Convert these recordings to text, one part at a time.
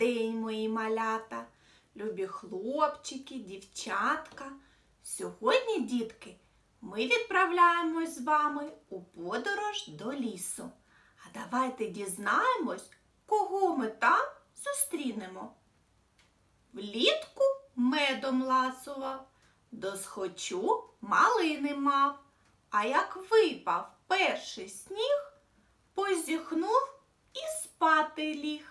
день, мої малята, любі хлопчики, дівчатка. Сьогодні, дітки, ми відправляємось з вами у подорож до лісу. А давайте дізнаємось, кого ми там зустрінемо. Влітку медом ласував, досхочу малини мав. А як випав перший сніг, позіхнув і спати ліг.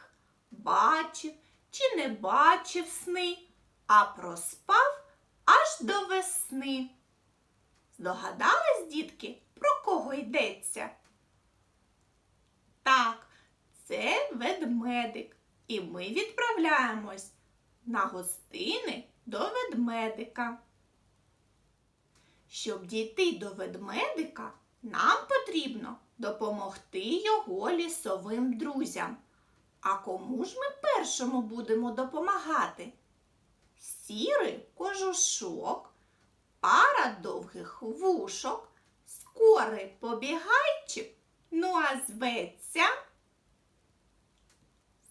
Бачив чи не бачив сни, а проспав аж до весни. Здогадались, дітки, про кого йдеться? Так, це ведмедик, і ми відправляємось на гостини до ведмедика. Щоб дійти до ведмедика, нам потрібно допомогти його лісовим друзям. А кому ж ми першому будемо допомагати? Сірий кожушок, пара довгих вушок, скорий побігайчик, ну а зветься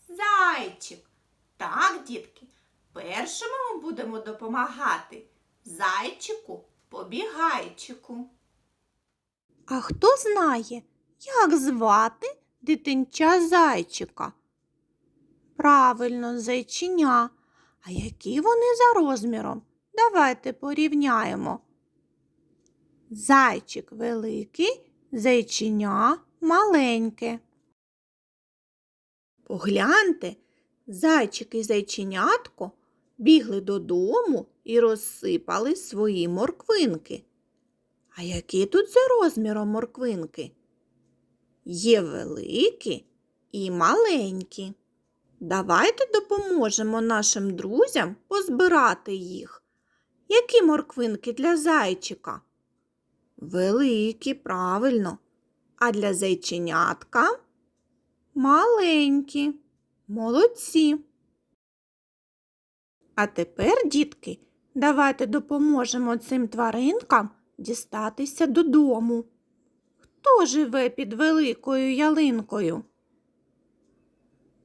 зайчик. Так, дітки, першому ми будемо допомагати зайчику побігайчику. А хто знає, як звати дитинча зайчика? Правильно, зайчиня. А які вони за розміром? Давайте порівняємо. Зайчик великий, зайчиня маленьке. Погляньте, зайчик і зайченятко бігли додому і розсипали свої морквинки. А які тут за розміром морквинки? Є великі і маленькі. Давайте допоможемо нашим друзям позбирати їх. Які морквинки для зайчика? Великі, правильно. А для зайченятка маленькі. Молодці. А тепер, дітки, давайте допоможемо цим тваринкам дістатися додому. Хто живе під великою ялинкою?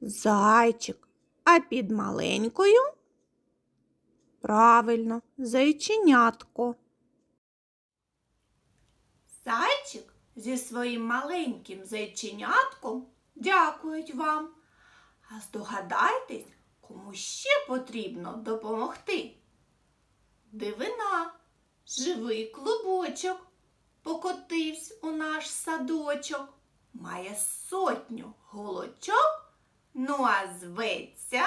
Зайчик, а під маленькою? Правильно, зайченятко. Зайчик зі своїм маленьким зайченятком дякують вам. А здогадайтесь, кому ще потрібно допомогти. Дивина, живий клубочок, покотився у наш садочок, має сотню голочок, ну а зветься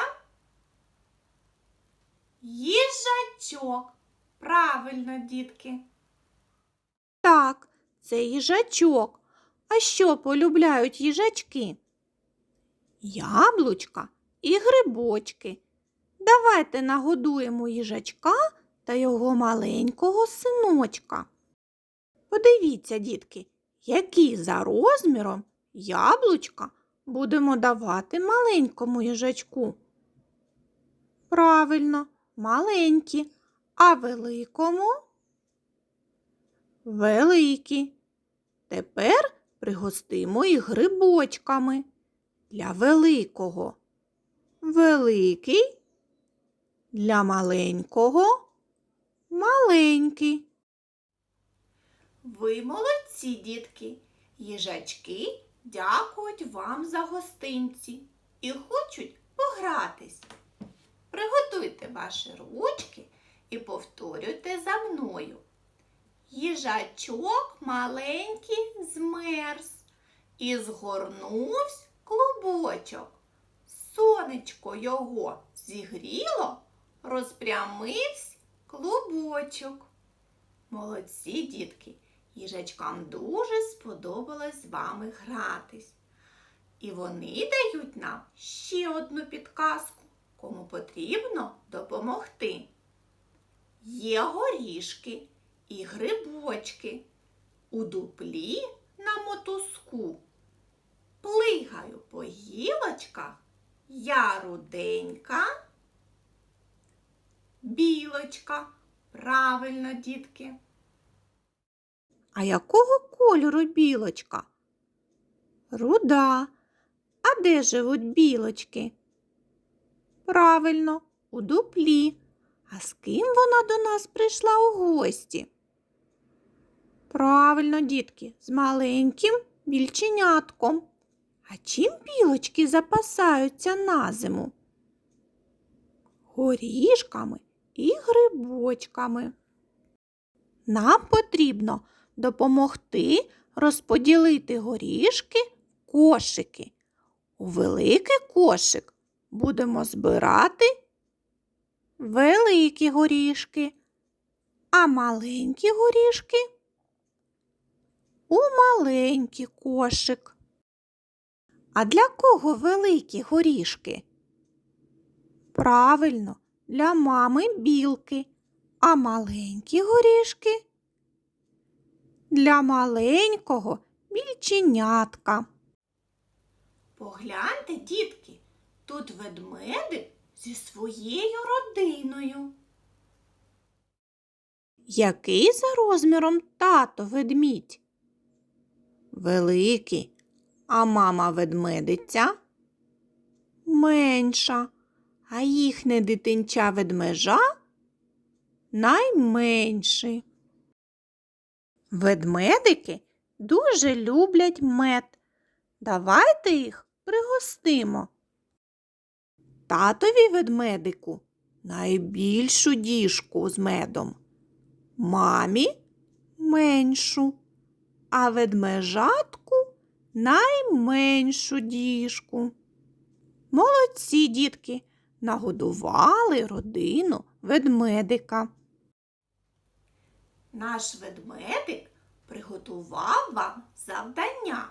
їжачок. Правильно, дітки. Так, це їжачок. А що полюбляють їжачки? Яблучка і грибочки. Давайте нагодуємо їжачка та його маленького синочка. Подивіться, дітки, які за розміром яблучка будемо давати маленькому їжачку. Правильно, маленькі, а великому великі. Тепер пригостимо їх грибочками для великого. Великий для маленького маленький. Ви молодці, дітки. Їжачки дякують вам за гостинці і хочуть погратись. Приготуйте ваші ручки і повторюйте за мною. Їжачок маленький змерз і згорнувсь клубочок. Сонечко його зігріло, розпрямився клубочок. Молодці, дітки, їжачкам дуже сподобалось з вами гратись. І вони дають нам ще одну підказку, кому потрібно допомогти. Є горішки і грибочки у дуплі на мотузку. Плигаю по гілочках, я руденька, білочка. Правильно, дітки. А якого кольору білочка? Руда. А де живуть білочки? Правильно, у дуплі. А з ким вона до нас прийшла у гості? Правильно, дітки, з маленьким більченятком. А чим білочки запасаються на зиму? Горішками і грибочками. Нам потрібно допомогти розподілити горішки в кошики. У великий кошик будемо збирати великі горішки, а маленькі горішки у маленький кошик. А для кого великі горішки? Правильно, для мами білки, а маленькі горішки для маленького більченятка. Погляньте, дітки, тут ведмедик зі своєю родиною. Який за розміром тато ведмідь? Великий, а мама ведмедиця менша, а їхнє дитинча ведмежа найменший. Ведмедики дуже люблять мед. Давайте їх пригостимо. Татові ведмедику найбільшу діжку з медом, мамі меншу, а ведмежатку найменшу діжку. Молодці, дітки, нагодували родину ведмедика. Наш ведмедик приготував вам завдання.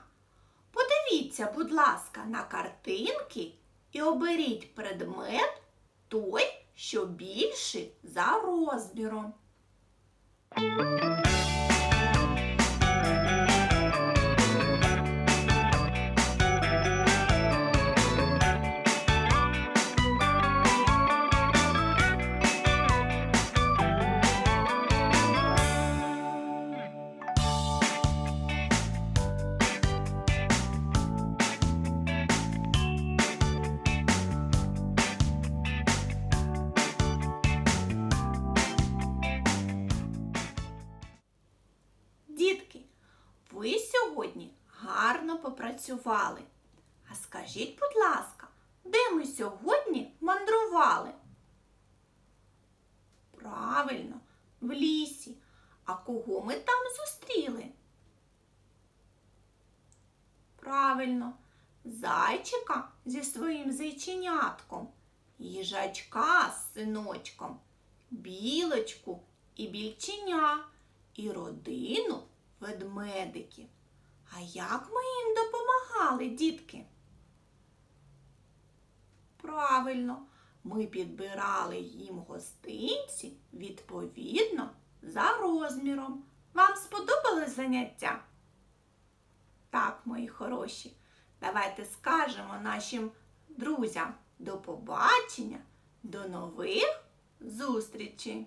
Подивіться, будь ласка, на картинки і оберіть предмет той, що більший за розміром. Гарно попрацювали. А скажіть, будь ласка, де ми сьогодні мандрували? Правильно, в лісі. А кого ми там зустріли? Правильно, зайчика зі своїм зайченятком, їжачка з синочком, білочку і більченя і родину ведмедиків. А як ми їм допомагали, дітки? Правильно, ми підбирали їм гостинці відповідно за розміром. Вам сподобалось заняття? Так, мої хороші, давайте скажемо нашим друзям до побачення, до нових зустрічей!